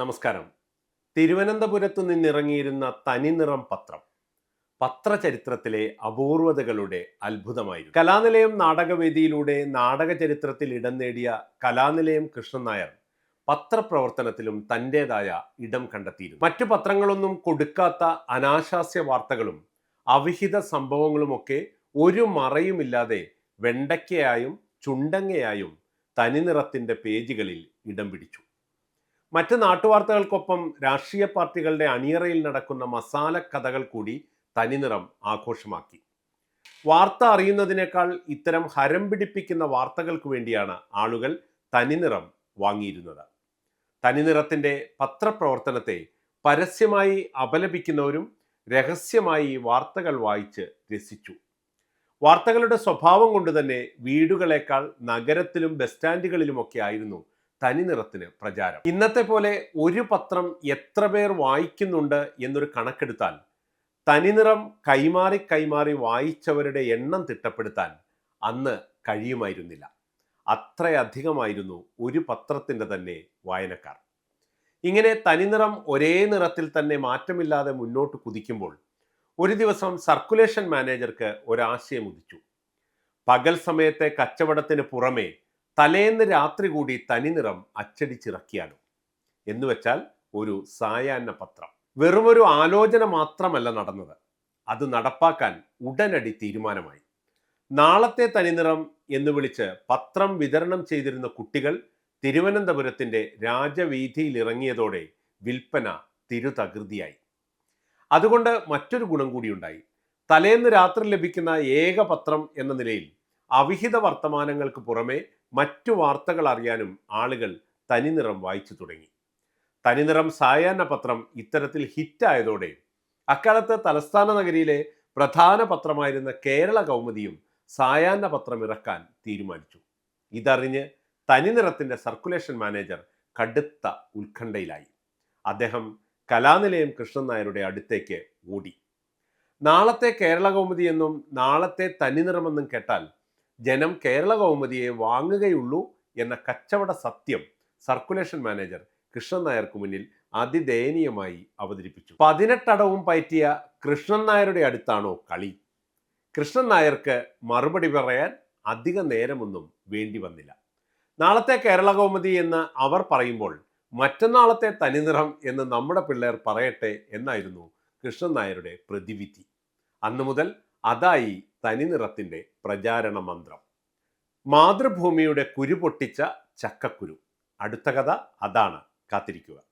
നമസ്കാരം. തിരുവനന്തപുരത്തു നിന്നിറങ്ങിയിരുന്ന തനിനിറം പത്രം പത്രചരിത്രത്തിലെ അപൂർവതകളുടെ അത്ഭുതമായിരുന്നു. കലാനിലയം നാടകവേദിയിലൂടെ നാടക ചരിത്രത്തിൽ ഇടം നേടിയ കലാനിലയം കൃഷ്ണൻ നായർ പത്രപ്രവർത്തനത്തിലും തന്റെതായ ഇടം കണ്ടെത്തിയിരുന്നു. മറ്റു പത്രങ്ങളൊന്നും കൊടുക്കാത്ത അനാശാസ്യ വാർത്തകളും അവിഹിത സംഭവങ്ങളുമൊക്കെ ഒരു മറയുമില്ലാതെ വെണ്ടയ്ക്കയായും ചുണ്ടങ്ങയായും തനിനിറത്തിന്റെ പേജുകളിൽ ഇടം പിടിച്ചു. മറ്റ് നാട്ടുവാർത്തകൾക്കൊപ്പം രാഷ്ട്രീയ പാർട്ടികളുടെ അണിയറയിൽ നടക്കുന്ന മസാല കഥകൾ കൂടി തനിനിറം ആഘോഷമാക്കി. വാർത്ത അറിയുന്നതിനേക്കാൾ ഇത്തരം ഹരം പിടിപ്പിക്കുന്ന വാർത്തകൾക്ക് വേണ്ടിയാണ് ആളുകൾ തനിനിറം വാങ്ങിയിരുന്നത്. തനിനിറത്തിന്റെ പത്രപ്രവർത്തനത്തെ പരസ്യമായി അപലപിക്കുന്നവരും രഹസ്യമായി വാർത്തകൾ വായിച്ച് രസിച്ചു. വാർത്തകളുടെ സ്വഭാവം കൊണ്ട് തന്നെ വീടുകളേക്കാൾ നഗരത്തിലും ബസ് സ്റ്റാൻഡുകളിലുമൊക്കെ ആയിരുന്നു തനിനിറത്തിന് പ്രചാരം. ഇന്നത്തെ പോലെ ഒരു പത്രം എത്ര പേർ വായിക്കുന്നുണ്ട് എന്നൊരു കണക്കെടുത്താൽ തനിനിറം കൈമാറി കൈമാറി വായിച്ചവരുടെ എണ്ണം തിട്ടപ്പെടുത്താൻ അന്ന് കഴിയുമായിരുന്നില്ല. അത്രയധികമായിരുന്നു ഒരു പത്രത്തിന്റെ തന്നെ വായനക്കാർ. ഇങ്ങനെ തനിനിറം ഒരേ നിറത്തിൽ തന്നെ മാറ്റമില്ലാതെ മുന്നോട്ട് കുതിക്കുമ്പോൾ ഒരു ദിവസം സർക്കുലേഷൻ മാനേജർക്ക് ഒരാശയം ഉദിച്ചു. പകൽ സമയത്തെ കച്ചവടത്തിന് പുറമെ തലേന്ന് രാത്രി കൂടി തനിനിറം എന്ന് വെച്ചാൽ ഒരു സായാഹ്ന പത്രം. വെറുമൊരു ആലോചന മാത്രമല്ല നടന്നത്. അത് നടപ്പാക്കാൻ ഉടനടി തീരുമാനമായി. നാളത്തെ തനിനിറം എന്ന് വിളിച്ച് പത്രം വിതരണം ചെയ്തിരുന്ന കുട്ടികൾ തിരുവനന്തപുരത്തിന്റെ രാജവീഥിയിൽ ഇറങ്ങിയതോടെ വിൽപ്പന തിരുതകൃതിയായി. അതുകൊണ്ട് മറ്റൊരു ഗുണം കൂടിയുണ്ടായി തലേന്ന് രാത്രി ലഭിക്കുന്ന ഏക പത്രം എന്ന നിലയിൽ അവിഹിത വർത്തമാനങ്ങൾക്ക് പുറമെ മറ്റു വാർത്തകൾ അറിയാനും ആളുകൾ തനിനിറം വായിച്ചു തുടങ്ങി. തനിനിറം സായാഹ്ന പത്രം ഇത്തരത്തിൽ ഹിറ്റായതോടെ അക്കാലത്ത് തലസ്ഥാന നഗരിയിലെ പ്രധാന പത്രമായിരുന്ന കേരള കൗമുദിയും സായാഹ്ന പത്രം ഇറക്കാൻ തീരുമാനിച്ചു. ഇതറിഞ്ഞ് തനിനിറത്തിന്റെ സർക്കുലേഷൻ മാനേജർ കടുത്ത ഉത്കണ്ഠയിലായി. അദ്ദേഹം കലാനിലയം കൃഷ്ണൻ നായരുടെ അടുത്തേക്ക് ഓടി. നാളത്തെ കേരള കൗമുദി എന്നും നാളത്തെ തനിനിറമെന്നും കേട്ടാൽ ജനം കേരള കൗമുദിയെ വാങ്ങുകയുള്ളൂ എന്ന കച്ചവട സത്യം സർക്കുലേഷൻ മാനേജർ കൃഷ്ണൻ നായർക്ക് മുന്നിൽ അതിദയനീയമായി അവതരിപ്പിച്ചു. പതിനെട്ടടവും പയറ്റിയ കൃഷ്ണൻ നായരുടെ അടുത്താണോ കളി? കൃഷ്ണൻ നായർക്ക് മറുപടി പറയാൻ അധിക നേരമൊന്നും വേണ്ടി വന്നില്ല. നാളത്തെ കേരള കൗമുദി എന്ന് അവർ പറയുമ്പോൾ മറ്റന്നാളത്തെ തനിനിറം എന്ന് നമ്മുടെ പിള്ളേർ പറയട്ടെ എന്നായിരുന്നു കൃഷ്ണൻ നായരുടെ പ്രതിവിധി. അന്നു മുതൽ അതായി തനിനിറത്തിന്റെ പ്രചാരണ മന്ത്രം മാതൃഭൂമിയുടെ കുരു പൊട്ടിച്ച ചക്കക്കുരു. അടുത്ത കഥ അതാണ്. കാത്തിരിക്കുക.